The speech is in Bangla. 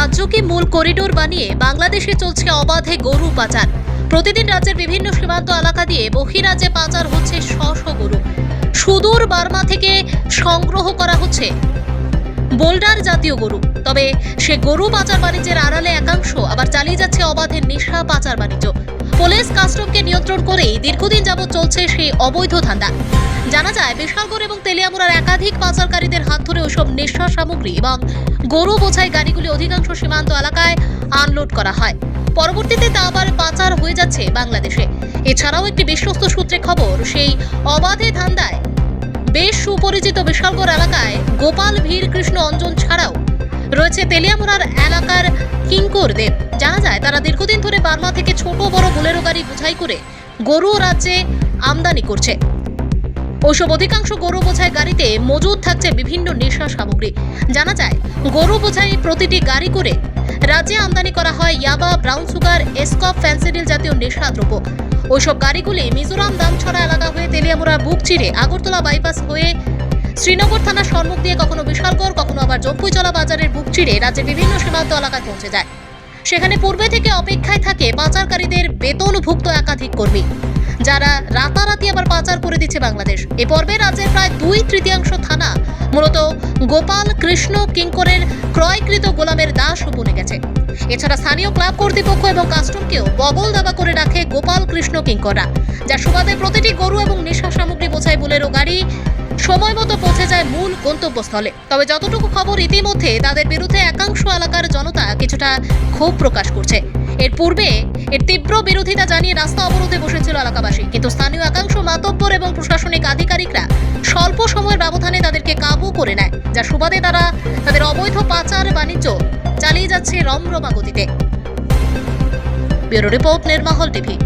রাজ্যকে মূল করিডোর বানিয়ে বাংলাদেশে চলছে অবাধে গরু পাচার। প্রতিদিন রাজ্যের বিভিন্ন সীমান্ত এলাকা দিয়ে বহিরাজ্যে পাচার হচ্ছে শ শ গরু। সুদূর বার্মা থেকে সংগ্রহ করা হচ্ছে বোল্ডার জাতীয় গরু। তবে সে গরু পাচার বাণিজ্যের আড়ালে একাংশ আবার চালিয়ে যাচ্ছে অবাধে নেশা পাচার বাণিজ্য। পুলিশ কাস্টমকে নিয়ন্ত্রণ করেই দীর্ঘদিন যাবৎ চলছে সেই অবৈধ ধান্দা। জানা যায়, বিশালগড় এবং তেলিয়ামুড়ার একাধিক পাচারকারীদের হাত ধরে ওসব নেশা সামগ্রী এবং গরু বোঝাই গাড়িগুলি অধিকাংশ সীমান্ত এলাকায় আনলোড করা হয়। পরবর্তীতে তা আবার পাচার হয়ে যাচ্ছে বাংলাদেশে। এছাড়াও একটি বিশ্বস্ত সূত্রে খবর, সেই অবাধে ধান্দায় বেশ সুপরিচিত বিশালগড় এলাকায় গোপাল ভীর কৃষ্ণ অঞ্জন ছাড়াও রয়েছে তেলিয়ামুড়ার এলাকার কিঙ্করদেব জানা যায়, তারা দীর্ঘদিন ধরে বার্মা থেকে ছোট বড় বোলেরো গাড়ি বোঝাই করে গরু রাজ্যে আমদানি করছে। ওইসব অধিকাংশ গরু বোঝাই গাড়িতে মজুদ থাকছে বিভিন্ন নেশা সামগ্রী। জানা যায়, গরু বোঝাই প্রতিটি গাড়ি করে রাজ্যে আমদানি করা হয় ইয়াবা, ব্রাউন সুগার, এসকপ, ফ্যান্সিডিল জাতীয় নেশা দ্রব্য। ওইসব গাড়িগুলি মিজোরাম দামছড়া এলাকা হয়ে তেলিয়ামুড়া বুক চিরে আগরতলা বাইপাস হয়ে শ্রীনগর থানার সম্মুখ দিয়ে কখনো বিশালগড়, কখনো আবার জম্পুইজলা বাজারের বুক চিড়ে রাজ্যের বিভিন্ন সীমান্ত এলাকায় পৌঁছে যায়। সেখানে পূর্বে থেকে অপেক্ষায় থাকে পাচারকারীদের বেতনভুক্ত একাধিক কর্মী। যারা রাতারাতি আবার পাচার করে দিচ্ছে বাংলাদেশ। এ পর্বে রাজ্যের প্রায় দুই তৃতীয়াংশ থানা মূলত গোপাল কৃষ্ণ কিঙ্করের ক্রয়কৃত গোলামের দাস বনে গেছে। এছাড়া স্থানীয় ক্লাব কর্তৃপক্ষ এবং কাস্টমকেও বগল দাবা করে রাখে গোপাল কৃষ্ণ কিঙ্কররা যার সুবাদে প্রতিটি গরু এবং নেশা সময় মতো পৌঁছে যায় মূল গন্তব্যস্থলে। তবে যতটুকু খবর ইতিমধ্যে, তাদের বিরুদ্ধে একাংশ এলাকার জনতা কিছুটা ক্ষোভ প্রকাশ করছে। এর পূর্বে এর তীব্র বিরোধিতা জানিয়ে রাস্তা অবরোধে বসেছিল এলাকাবাসী। কিন্তু স্থানীয় একাংশ মাতব্বর এবং প্রশাসনিক আধিকারিকরা স্বল্প সময়ের ব্যবধানে তাদেরকে কাবু করে নেয় যার সুবাদে তারা তাদের অবৈধ পাচার বাণিজ্য চালিয়ে যাচ্ছে রমরমা গতিতে। ব্যুরো রিপোর্ট, নির্মহল টিভি।